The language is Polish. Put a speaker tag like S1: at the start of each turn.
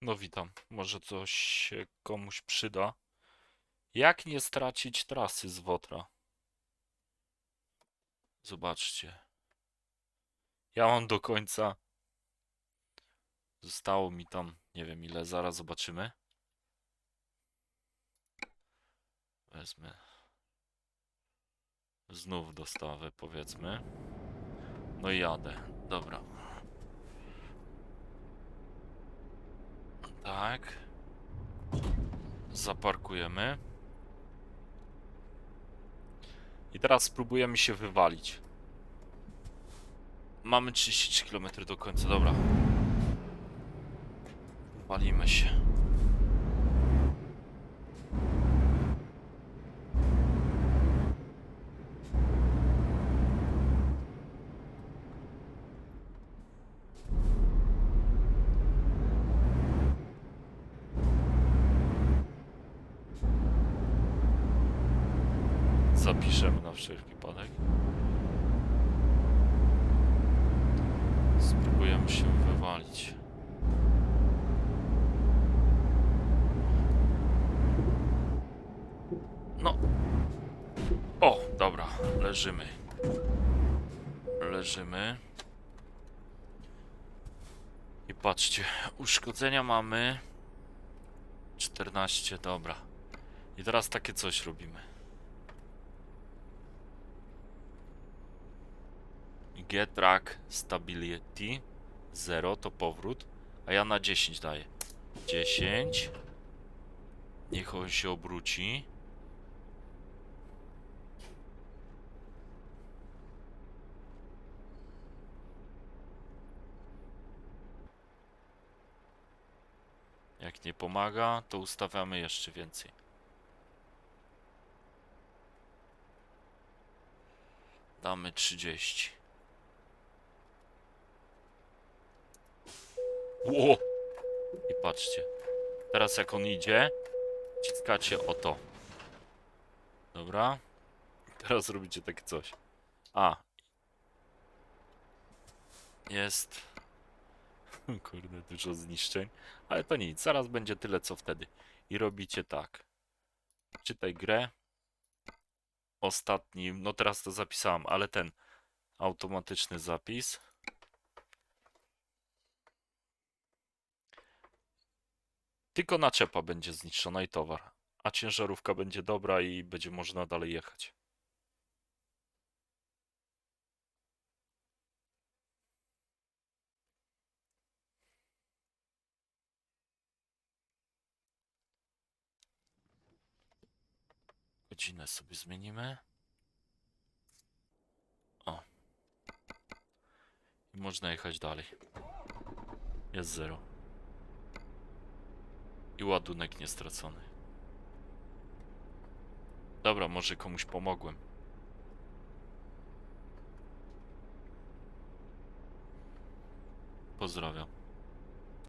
S1: No witam. Może coś się komuś przyda. Jak nie stracić trasy z Wotra? Zobaczcie. Ja mam do końca. Zostało mi tam, nie wiem ile, zaraz zobaczymy. Wezmę. Znów dostawę, powiedzmy. No i jadę. Dobra. Tak. Zaparkujemy. I teraz spróbujemy się wywalić. Mamy 33 km do końca, dobra. Walimy się. Zapiszemy na wszelki wypadek. Spróbujemy się wywalić. No. O, dobra, leżymy. Leżymy. I patrzcie, uszkodzenia mamy 14, dobra. I teraz takie coś robimy. Get track stability 0 to powrót, a ja na 10 daję. 10. Niech on się obróci. Jak nie pomaga, to ustawiamy jeszcze więcej. Damy 30. Ło! I patrzcie. Teraz jak on idzie, wciskacie o to. Dobra. Teraz robicie takie coś. A. Jest. Kurde, dużo zniszczeń. Ale to nic, zaraz będzie tyle co wtedy. I robicie tak. Czytaj grę. Ostatni, no teraz to zapisałem, ale ten automatyczny zapis. Tylko naczepa będzie zniszczona i towar, a ciężarówka będzie dobra i będzie można dalej jechać. Godzinę sobie zmienimy. O. I można jechać dalej. Jest zero. I ładunek nie stracony. Dobra, może komuś pomogłem. Pozdrawiam.